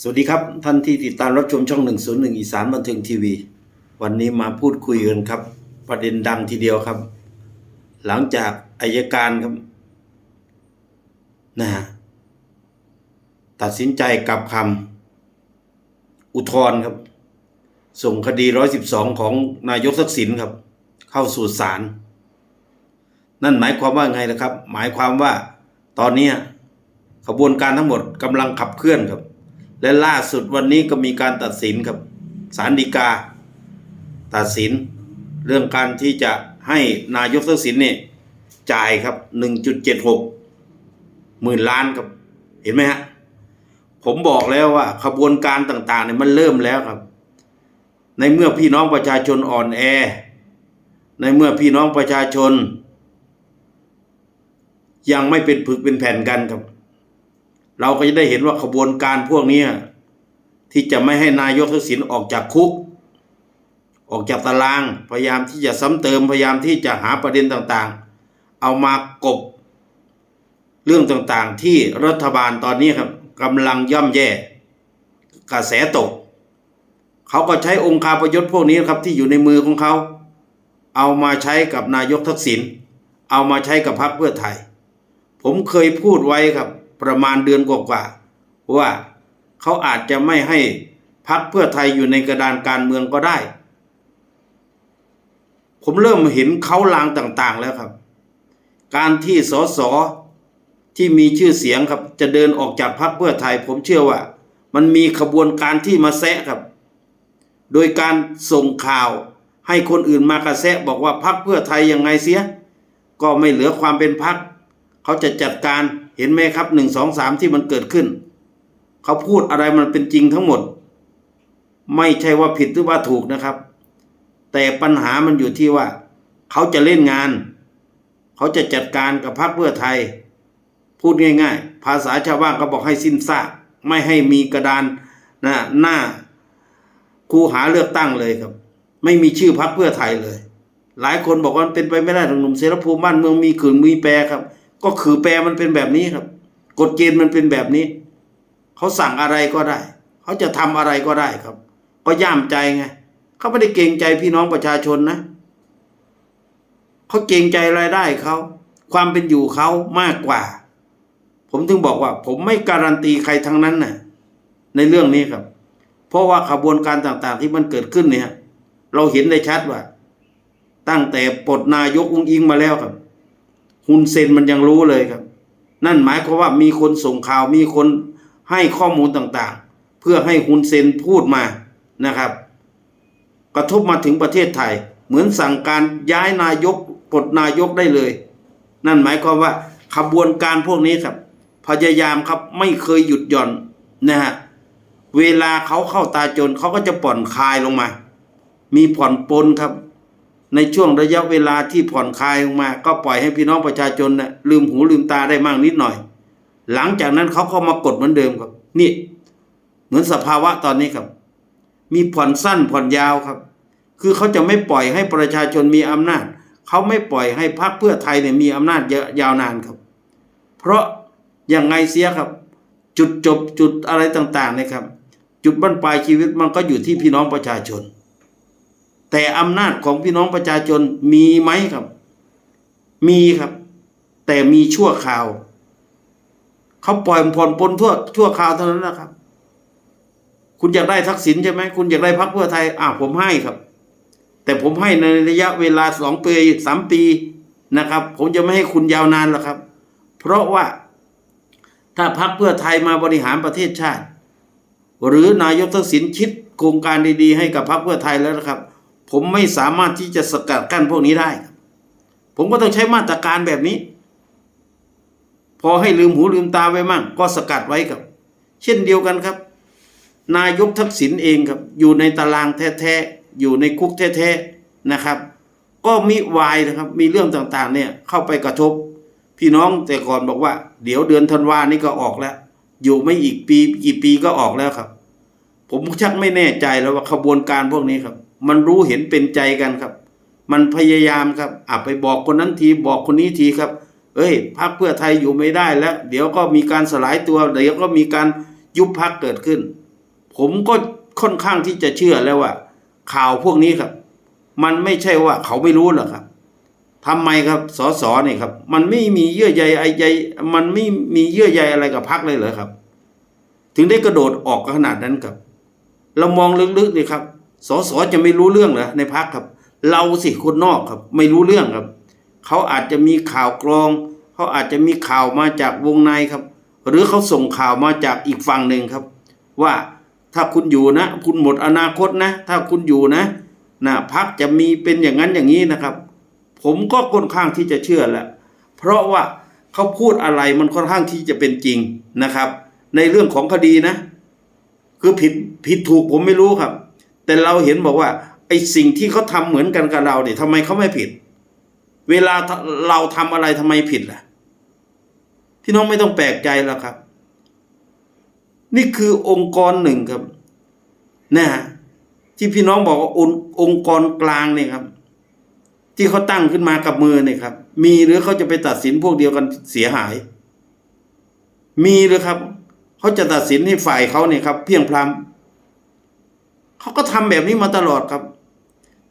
สวัสดีครับ ท่านที่ติดตามรับชมช่อง 101 อีสานบันเทิงทีวี วันนี้มาพูดคุยกันครับ ประเด็นดังทีเดียวครับ หลังจากอายการครับนะฮะตัดสินใจกลับคำอุทธรณ์ครับ ส่งคดี 112 ของนายกทักษิณครับ เข้าสู่ศาลนั่นหมายความว่าไงนะครับ หมายความว่าตอนนี้ขบวนการทั้งหมดกำลังขับเคลื่อนครับ และล่าสุดวันนี้ก็มีการตัดสินครับศาลฎีกา ตัดสิน เรื่องการที่จะให้นายกทักษิณเนี่ยจ่ายครับ 1.76หมื่นล้านครับ เห็นไหมฮะ ผมบอกแล้วว่าขบวนการต่างๆเนี่ยมันเริ่มแล้วครับ ในเมื่อพี่น้องประชาชนอ่อนแอ ในเมื่อพี่น้องประชาชน ยังไม่เป็นผึกเป็นแผ่นกันครับ เราก็จะได้เห็นว่าขบวนการพวกนี้ที่จะไม่ให้นายกทักษิณออกจากคุก ออกจากตาราง พยายามที่จะซ้ำเติมพยายามที่จะหาประเด็นต่างๆ เอามากบเรื่องต่างๆ ที่รัฐบาลตอนนี้ครับกำลังย่ำแย่ กระแสตก เขาก็ใช้องค์คาพยศพวกนี้ครับที่อยู่ในมือของเขา เอามาใช้กับนายกทักษิณเอามาใช้กับพรรคเพื่อไทย ผมเคยพูดไว้ครับ ประมาณเดือนกว่าๆว่าเขาอาจจะไม่ให้พักเพื่อไทยอยู่ในกระดานการเมืองก็ได้ ผมเริ่มเห็นเขาลางต่างๆแล้วครับ การที่สสที่มีชื่อเสียงครับ จะเดินออกจากพักเพื่อไทย ผมเชื่อว่า มันมีขบวนการที่มาแซะครับ โดยการส่งข่าวให้คนอื่นมากระแซะบอกว่าพักเพื่อไทยยังไงเสีย ก็ไม่เหลือความเป็นพักเขาจะจัดการ เห็นไหมครับหนึ่งสองสามที่มันเกิดขึ้น เขาพูดอะไรมันเป็นจริงทั้งหมด ไม่ใช่ว่าผิดหรือว่าถูกนะครับ แต่ปัญหามันอยู่ที่ว่า เขาจะเล่นงาน เขาจะจัดการกับพรรคเพื่อไทย พูดง่าย ๆ ภาษาชาวบ้านก็บอกให้สิ้นซากไม่ให้มีกระดานนะหน้าคูหาเลือกตั้งเลยครับ ไม่มีชื่อพรรคเพื่อไทยเลย หลายคนบอกว่าเป็นไปไม่ได้หรอกหนุ่มเสรภูมิบ้านเมืองมีขืนมีแปรครับ ก็คือแปรมันเป็นแบบนี้ครับ กฎเกณฑ์มันเป็นแบบนี้ เขาสั่งอะไรก็ได้ เขาจะทำอะไรก็ได้ครับ ก็ย่ามใจไงเขาไม่ได้เกรงใจพี่น้องประชาชนนะเขาเกรงใจรายได้เขาความเป็นอยู่เขามากกว่า ผมถึงบอกว่า ผมไม่การันตีใครทั้งนั้นน่ะ ในเรื่องนี้ครับ เพราะว่าขบวนการต่างๆที่มันเกิดขึ้นเนี่ย เราเห็นได้ชัดว่า ตั้งแต่ปลดนายกอุ้งอิงมาแล้วครับ ฮุนเซนมันยังรู้เลยครับ นั่นหมายความว่ามีคนส่งข่าวมีคนให้ข้อมูลต่างๆ เพื่อให้ฮุนเซนพูดมานะครับ กระทบมาถึงประเทศไทย เหมือนสั่งการย้ายนายกปลดนายกได้เลย นั่นหมายความว่าขบวนการพวกนี้ครับ พยายามครับไม่เคยหยุดหย่อนนะฮะเวลาเขาเข้าตาจนเขาก็จะผ่อนคลายลงมา มีผ่อนปลนครับ ในช่วงระยะเวลาที่ผ่อนคลายลงมา ก็ปล่อยให้พี่น้องประชาชนนะ่ะลืมหูลืมตาได้มากนิดหน่อย หลังจากนั้นเขาก็มากดเหมือนเดิมครับ นี่ เหมือนสภาวะตอนนี้ครับ มีผ่อนสั้นผ่อนยาวครับ คือเขาจะไม่ปล่อยให้ประชาชนมีอำนาจ เขาไม่ปล่อยให้พรรคเพื่อไทยเนี่ยมีอำนาจเยอะยาวนานครับ เพราะอย่างไงเสียครับ จุดจบจุดอะไรต่างๆนะครับ จุดบั้นปลายชีวิตมันก็อยู่ที่พี่น้องประชาชน แต่อำนาจของพี่น้องประชาชนมีไหมครับ มีครับ แต่มีชั่วคราวเขาปล่อยผ่อนปลนทั่วชั่วคราวเท่านั้นนะครับ คุณอยากได้ทักษิณใช่ไหมคุณอยากได้พรรคเพื่อไทยอ่าผมให้ครับ แต่ผมให้ในระยะเวลาสองปีสามปีนะครับ ผมจะไม่ให้คุณยาวนานหรอกครับ เพราะว่าถ้าพรรคเพื่อไทยมาบริหารประเทศชาติ หรือนายกทักษิณคิดโครงการดีๆ ให้กับพรรคเพื่อไทยแล้วนะครับ ผมไม่สามารถที่จะสกัดกั้นพวกนี้ได้ครับผมก็ต้องใช้มาตรการแบบนี้ พอให้ลืมหูลืมตาไว้มั่ง ก็สกัดไว้ครับ เช่นเดียวกันครับ นายกทักษิณเองครับ อยู่ในตารางแท้ๆอยู่ในคุกแท้ๆนะครับ ก็มีวายนะครับ มีเรื่องต่างๆ เนี่ยเข้าไปกระทบ พี่น้องแต่ก่อนบอกว่า เดี๋ยวเดือนธันวานี่ก็ออกแล้ว อยู่ไม่อีกปีกี่ปีก็ออกแล้วครับ ผมชักไม่แน่ใจแล้วว่าขบวนการพวกนี้ครับ มันรู้เห็นเป็นใจกันครับ มันพยายามครับอะไปบอกคนนั้นทีบอกคนนี้ทีครับ เอ้ยพักเพื่อไทยอยู่ไม่ได้แล้ว เดี๋ยวก็มีการสลายตัวเดี๋ยวก็มีการยุบพักเกิดขึ้น ผมก็ค่อนข้างที่จะเชื่อแล้วว่า ข่าวพวกนี้ครับ มันไม่ใช่ว่าเขาไม่รู้หรอกครับทำไมครับสสเนี่ยครับ มันไม่มีเยื่อใยไอใยมันไม่มีเยื่อใยอะไรกับพักเลยเหรอครับ ถึงได้กระโดดออกขนาดนั้นครับ เรามองลึกๆนี่ครับ สสจะไม่รู้เรื่องเหรอในพักครับ เราสิคนนอกครับ ไม่รู้เรื่องครับ เขาอาจจะมีข่าวกรอง เขาอาจจะมีข่าวมาจากวงในครับ หรือเขาส่งข่าวมาจากอีกฝั่งหนึ่งครับ ว่าถ้าคุณอยู่นะ คุณหมดอนาคตนะ ถ้าคุณอยู่นะนะพักจะมีเป็นอย่างนั้นอย่างนี้นะครับ ผมก็ค่อนข้างที่จะเชื่อแหละเพราะว่าเขาพูดอะไรมันค่อนข้างที่จะเป็นจริงนะครับ ในเรื่องของคดีนะ คือผิดผิดถูกผมไม่รู้ครับ แต่เราเห็นบอกว่าไอ้สิ่งที่เขาทำเหมือนกันกับเราเนี่ยทำไมเขาไม่ผิด เวลาเราทำอะไรทำไมผิดล่ะพี่น้องไม่ต้องแปลกใจแล้วครับ นี่คือองค์กรหนึ่งครับนะฮะที่พี่น้องบอกว่าองค์องค์กรกลางเนี่ยครับ ที่เขาตั้งขึ้นมากับมือเนี่ยครับ มีหรือเขาจะไปตัดสินพวกเดียวกันเสียหาย มีหรือครับเขาจะตัดสินให้ฝ่ายเขาเนี่ยครับ เพียงพล้ำ เขาก็ทำแบบนี้มาตลอดครับ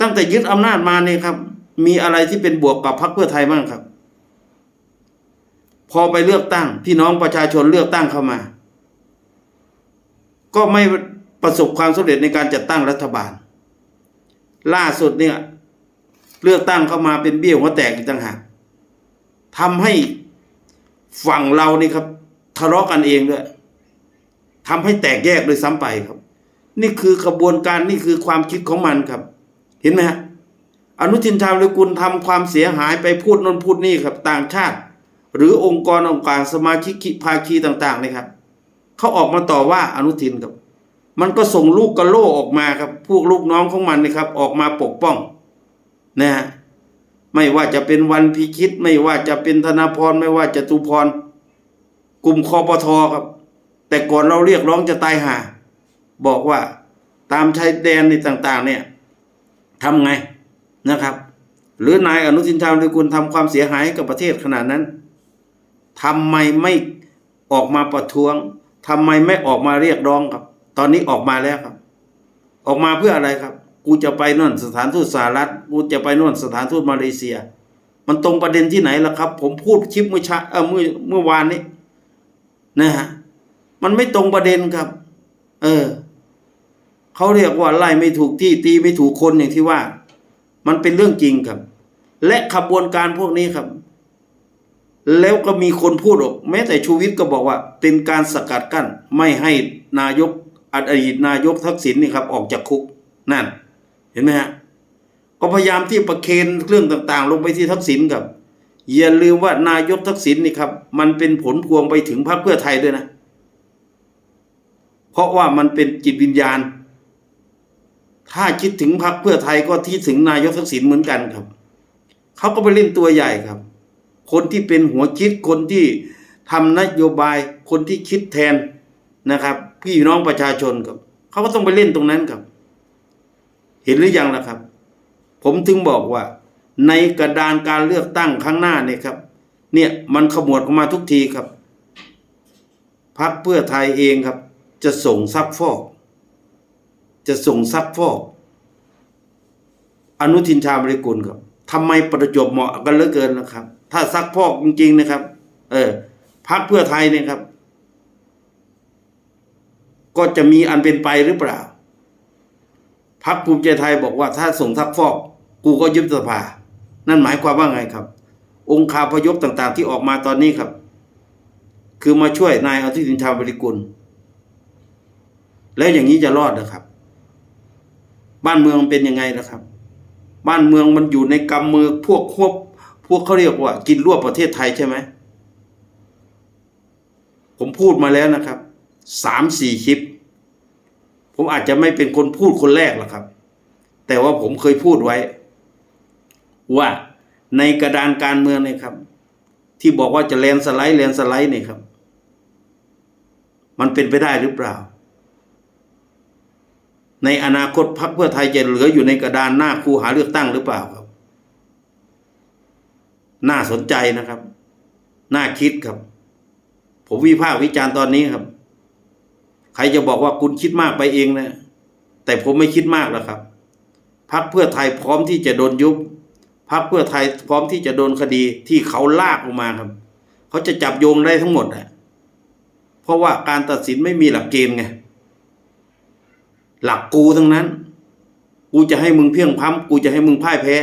ตั้งแต่ยึดอำนาจมาเนี่ยครับ มีอะไรที่เป็นบวกกับพรรคเพื่อไทยบ้างครับ พอไปเลือกตั้ง พี่น้องประชาชนเลือกตั้งเข้ามา ก็ไม่ประสบความสำเร็จในการจัดตั้งรัฐบาล ล่าสุดเนี่ย เลือกตั้งเข้ามาเป็นเบี้ยวหัวแตกอีกต่างหากทำให้ฝั่งเรานี่ครับ ทะเลาะกันเองด้วยทำให้แตกแยกโดยซ้ำไปครับ นี่คือกระบวนการนี่คือความคิดของมันครับ เห็นไหมฮะอนุทินชาญวิรุกุลทำความเสียหายไปพูดนนพูดนี่ครับ ต่างชาติ หรือองค์กรองค์การสมาชิกภาคีต่างๆนี่ครับเขาออกมาต่อว่าอนุทินครับ มันก็ส่งลูกกระโลออกมาครับ พวกลูกน้องของมันนี่ครับ ออกมาปกป้องนะฮะไม่ว่าจะเป็นวันพิคิด ไม่ว่าจะเป็นธนาพรไม่ว่าจะตุพร กลุ่มคอปทครับ แต่ก่อนเราเรียกร้องจะตายหา บอกว่าตามชายแดนในต่างๆ เนี่ยทำไงนะครับ หรือนายอนุทินชาญวิรุกุลทำความเสียหายกับประเทศขนาดนั้นทำไมไม่ออกมาประท้วงทำไมไม่ออกมาเรียกร้องครับ ตอนนี้ออกมาแล้วครับ ออกมาเพื่ออะไรครับ กูจะไปนู่นสถานทูตสหรัฐ กูจะไปนู่นสถานทูตมาเลเซีย มันตรงประเด็นที่ไหนล่ะครับ ผมพูดคลิปเมื่อเช้าเออเมื่อเมื่อวานนี้นะฮะมันไม่ตรงประเด็นครับ เออ เขาเรียกว่าไล่ไม่ถูกที่ตีไม่ถูกคนอย่างที่ว่า มันเป็นเรื่องจริงครับ และขบวนการพวกนี้ครับ แล้วก็มีคนพูดออก แม้แต่ชูวิทย์ก็บอกว่า เป็นการสกัดกั้นไม่ให้นายกอดีตนายกทักษิณนี่ครับ ออกจากคุกนั่น เห็นไหมฮะก็พยายามที่ประเคนเรื่องต่างๆ ลงไปที่ทักษิณครับอย่าลืมว่านายกทักษิณนี่ครับ มันเป็นผลพวงไปถึงพรรคเพื่อไทยด้วยนะ เพราะว่ามันเป็นจิตวิญญาณ ถ้าคิดถึงพรรคเพื่อไทยก็ที่ถึงนายกทักษิณเหมือนกันครับ เขาก็ไปเล่นตัวใหญ่ครับ คนที่เป็นหัวคิดคนที่ทำนโยบายคนที่คิดแทนนะครับ พี่น้องประชาชนครับ เขาก็ต้องไปเล่นตรงนั้นครับ เห็นหรือยังล่ะครับ ผมถึงบอกว่า ในกระดานการเลือกตั้งครั้งหน้าเนี่ยครับ เนี่ยมันขมวดออกมาทุกทีครับพรรคเพื่อไทยเองครับ จะส่งซักฟอก จะส่งซักฟอก อนุทินชาญบริกุลครับทำไมประจวบเหมาะกันเหลือเกินนะครับ ถ้าซักฟอกจริง ๆ นะครับ เออพรรคเพื่อไทยเนี่ยครับ ก็จะมีอันเป็นไปหรือเปล่าพักภูมิใจไทยบอกว่าถ้าส่งทักฟอก กูก็ยุบสภา นั่นหมายความว่าไงครับ องค์คาพยพต่างๆ ที่ออกมาตอนนี้ครับ คือมาช่วยนายอนุทินชาญบริกุล แล้วอย่างนี้จะรอดนะครับ บ้านเมืองมันเป็นยังไงนะครับ บ้านเมืองมันอยู่ในกำมือพวกควบพวกเขาเรียกว่า กินรวบประเทศไทยใช่ไหมผมพูดมาแล้วนะครับสามสี่คลิป ผมอาจจะไม่เป็นคนพูดคนแรกหรอกครับ แต่ว่าผมเคยพูดไว้ ว่าในกระดานการเมืองเนี่ยครับ ที่บอกว่าจะแลนสไลด์แลนสไลด์เนี่ยครับ มันเป็นไปได้หรือเปล่า ในอนาคตพรรคเพื่อไทยจะเหลืออยู่ในกระดานหน้าคูหาเลือกตั้งหรือเปล่าครับ น่าสนใจนะครับ น่าคิดครับ ผมวิพากษ์วิจารณ์ตอนนี้ครับ ใครจะบอกว่าคุณคิดมากไปเองนะ แต่ผมไม่คิดมากแล้วครับพักเพื่อไทยพร้อมที่จะโดนยุบพักเพื่อไทยพร้อมที่จะโดนคดีที่เขาลากออกมาครับ เขาจะจับโยงได้ทั้งหมดอะเพราะว่าการตัดสินไม่มีหลักเกณฑ์ไง หลักกูทั้งนั้น กูจะให้มึงเพียงพร้ำกูจะให้มึงพ่ายแพ้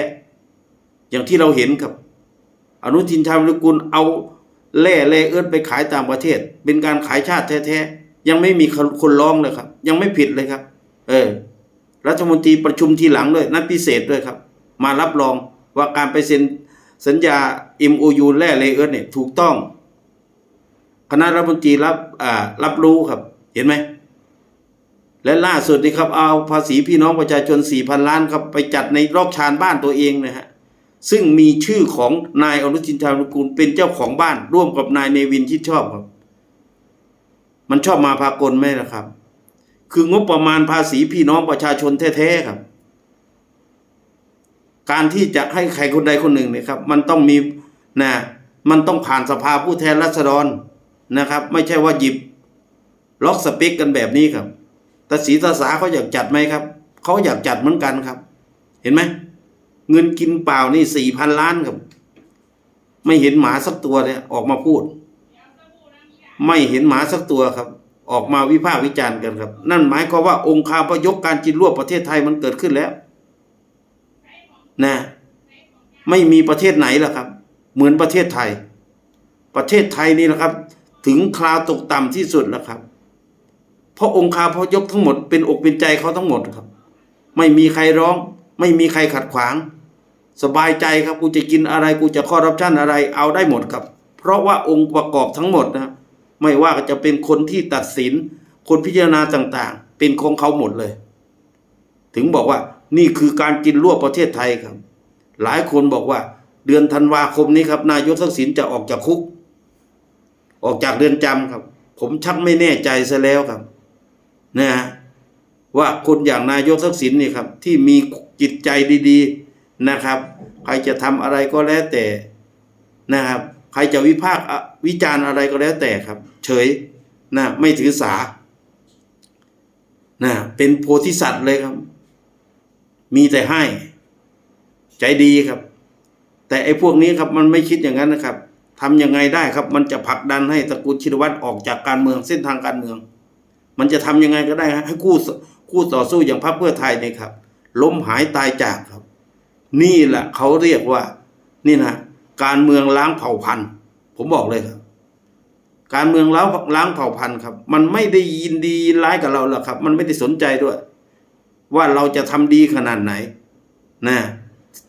อย่างที่เราเห็นครับ อนุทินชาญวิรุกุลเอาแร่แร่เอิ้นไปขายต่างประเทศ เป็นการขายชาติแท้ๆยังไม่มีคนร้องเลยครับ ยังไม่ผิดเลยครับ เออ รัฐมนตรีประชุมทีหลังด้วยนัดพิเศษด้วยครับ มารับรองว่าการไปเซ็นสัญญา MOU แร่แร่เอิ้นเนี่ยถูกต้อง คณะรัฐมนตรีรับอ่ารับรู้ครับ เห็นไหม และล่าสุดนี่ครับเอาภาษีพี่น้องประชาชน 4,000 ล้านครับไปจัดในรอบชานบ้านตัวเองนะฮะซึ่งมีชื่อของนายอนุทินชาญวิรุกุลเป็นเจ้าของบ้าน ร่วมกับนายเนวินที่ชอบครับ มันชอบมาพากลไหมล่ะครับ คืองบประมาณภาษีพี่น้องประชาชนแท้ๆครับ การที่จะให้ใครคนใดคนหนึ่งเนี่ยครับ มันต้องมีนะมันต้องผ่านสภาผู้แทนราษฎรนะครับ ไม่ใช่ว่าหยิบ ล็อกสเปกกันแบบนี้ครับ ต่ศรีตาสาเขาอยากจัดไหมครับ เขาอยากจัดเหมือนกันครับ เห็นไหม เงินกินเปล่านี่สี่พันล้านครับ ไม่เห็นหมาสักตัวเลยออกมาพูด ไม่เห็นหมาสักตัวครับ ออกมาวิพากษ์วิจารณ์กันครับ นั่นหมายความว่าองค์คาพยพการกินรวบประเทศไทยมันเกิดขึ้นแล้ว นะ ไม่มีประเทศไหนล่ะครับ เหมือนประเทศไทย ประเทศไทยนี่นะครับ ถึงคราวตกต่ำที่สุดแล้วครับ เพราะองค์คาพยพทั้งหมดเป็นอกเป็นใจเขาทั้งหมดครับ ไม่มีใครร้อง ไม่มีใครขัดขวาง สบายใจครับกูจะกินอะไรกูจะคอร์รัปชันอะไรเอาได้หมดครับ เพราะว่าองค์ประกอบทั้งหมดนะไม่ว่าจะเป็นคนที่ตัดสิน คนพิจารณาต่างๆ เป็นของเขาหมดเลย ถึงบอกว่านี่คือการกินรวประเทศไทยครับ หลายคนบอกว่า เดือนธันวาคมนี้ครับ นายกทักษิณจะออกจากคุก ออกจากเรือนจำครับ ผมชักไม่แน่ใจซะแล้วครับ นะฮะว่าคนอย่างนายกทักษิณนี่ครับ ที่มีจิตใจดีๆนะครับ ใครจะทำอะไรก็แล้วแต่นะครับ ใครจะวิพากษ์วิจารณ์อะไรก็แล้วแต่ครับ เฉยนะไม่ถือสานะเป็นโพธิสัตว์เลยครับ มีแต่ให้ ใจดีครับ แต่ไอ้พวกนี้ครับมันไม่คิดอย่างนั้นนะครับทำยังไงได้ครับ มันจะผลักดันให้ตระกูลชินวัตรออกจากการเมืองเส้นทางการเมือง มันจะทำยังไงก็ได้ให้คู่คู่ต่อสู้อย่างพรรคเพื่อไทยเนี่ยครับ ล้มหายตายจากครับ นี่แหละเขาเรียกว่า นี่นะการเมืองล้างเผ่าพันธุ์ผมบอกเลยครับ การเมืองล้างล้างเผ่าพันธุ์ครับ มันไม่ได้ยินดีร้ายกับเราหรอกครับ มันไม่ได้สนใจด้วย ว่าเราจะทำดีขนาดไหนนะ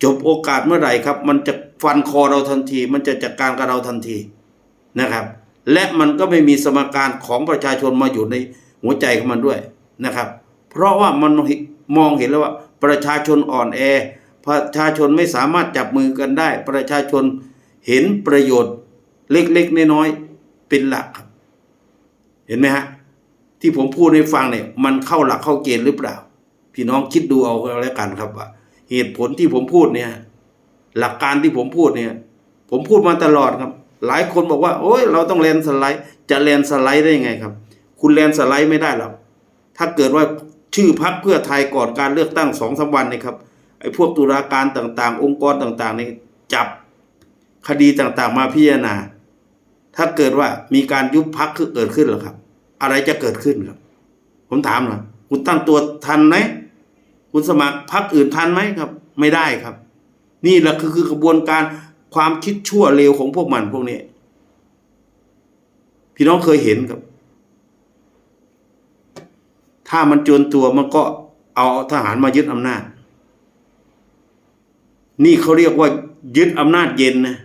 จบโอกาสเมื่อไหร่ครับ มันจะฟันคอเราทันที มันจะจัดการกับเราทันทีนะครับ และมันก็ไม่มีสมการของประชาชนมาอยู่ใน หัวใจของมันด้วยนะครับ เพราะว่ามันมองเห็นแล้วว่า ประชาชนอ่อนแอ ประชาชนไม่สามารถจับมือกันได้ ประชาชนเห็นประโยชน์เล็กๆน้อยๆเป็นหลักครับ เห็นไหมฮะที่ผมพูดให้ฟังเนี่ย มันเข้าหลักเข้าเกณฑ์หรือเปล่า พี่น้องคิดดูเอาแล้วกันครับว่า เหตุผลที่ผมพูดเนี่ย หลักการที่ผมพูดเนี่ย ผมพูดมาตลอดครับ หลายคนบอกว่า โอ้ยเราต้องแลนสไลด์ จะแลนสไลด์ได้ยังไงครับ คุณแลนสไลด์ไม่ได้หรอกถ้าเกิดว่าชื่อพักเพื่อไทยก่อนการเลือกตั้งสองสาวันนี่ครับไอ้พวกตุลาการต่างๆ องค์กรต่างๆนี่จับคดีต่างๆ มาพิจารณา ถ้าเกิดว่ามีการยุบพักคือเกิดขึ้นหรอครับ อะไรจะเกิดขึ้นครับ ผมถามหน่อยคุณตั้งตัวทันไหมคุณสมัครพักอื่นทันไหมครับ ไม่ได้ครับ นี่แหละคือคือกระบวนการความคิดชั่วเลวของพวกมันพวกนี้ พี่น้องเคยเห็นครับ ถ้ามันจวนตัวมันก็เอาทหารมายึดอำนาจ นี่เขาเรียกว่ายึดอำนาจเย็นนะ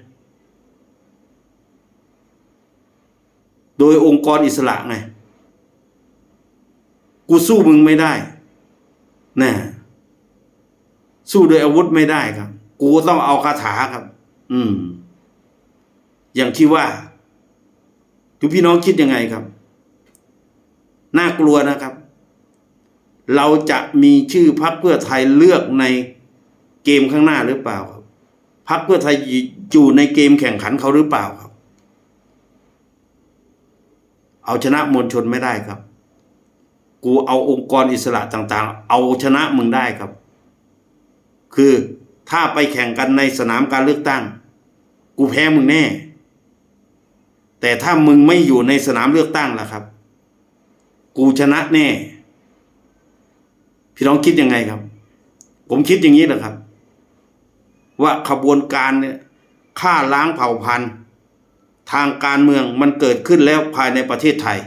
โดยองค์กรอิสระไง กูสู้มึงไม่ได้นะสู้โดยอาวุธไม่ได้ครับ กูต้องเอาคาถาครับ อืม อย่างที่ว่าทุกพี่น้องคิดยังไงครับ น่ากลัวนะครับ เราจะมีชื่อพักเพื่อไทยเลือกในเกมข้างหน้าหรือเปล่าครับพักเพื่อไทยอยู่ในเกมแข่งขันเขาหรือเปล่าครับ เอาชนะมวลชนไม่ได้ครับ กูเอาองค์กรอิสระต่างๆ เอาชนะมึงได้ครับ คือถ้าไปแข่งกันในสนามการเลือกตั้ง กูแพ้มึงแน่ แต่ถ้ามึงไม่อยู่ในสนามเลือกตั้งล่ะครับ กูชนะแน่ พี่น้องคิดยังไงครับ ผมคิดอย่างนี้แหละครับ ว่าขบวนการเนี่ยฆ่าล้างเผ่าพันธุ์ ทางการเมืองมันเกิดขึ้นแล้วภายในประเทศไทย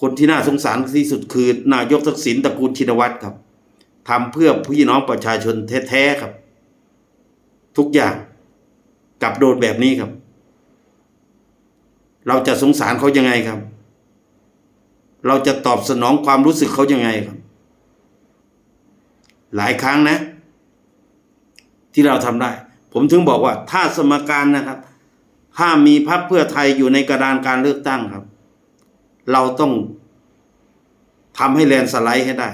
คนที่น่าสงสารที่สุดคือนายกทักษิณตระกูลชินวัตรครับทำเพื่อพี่น้องประชาชนแท้ๆครับ ทุกอย่างกับโดนแบบนี้ครับ เราจะสงสารเขายังไงครับ เราจะตอบสนองความรู้สึกเขายังไงครับ หลายครั้งนะ ที่เราทำได้ ผมถึงบอกว่า ถ้าสมการนะครับถ้ามีพรรคเพื่อไทยอยู่ในกระดานการเลือกตั้งครับ เราต้องทำให้แลนสไลด์ให้ได้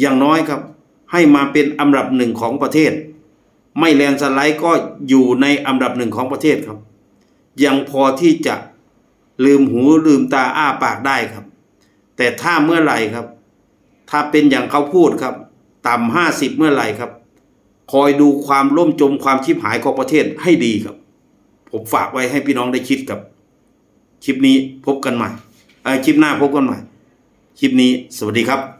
อย่างน้อยครับ ให้มาเป็นอันดับหนึ่งของประเทศ ไม่แลนสไลด์ก็อยู่ในอันดับหนึ่งของประเทศครับ ยังพอที่จะ ลืมหูลืมตาอ้าปากได้ครับ แต่ถ้าเมื่อไหร่ครับ ถ้าเป็นอย่างเขาพูดครับ ต่ำห้าสิบเมื่อไหร่ครับ คอยดูความล่มจมความชิบหายของประเทศให้ดีครับ ผมฝากไว้ให้พี่น้องได้คิดกับ คลิปนี้พบกันใหม่คลิปหน้าพบกันใหม่ คลิปนี้สวัสดีครับ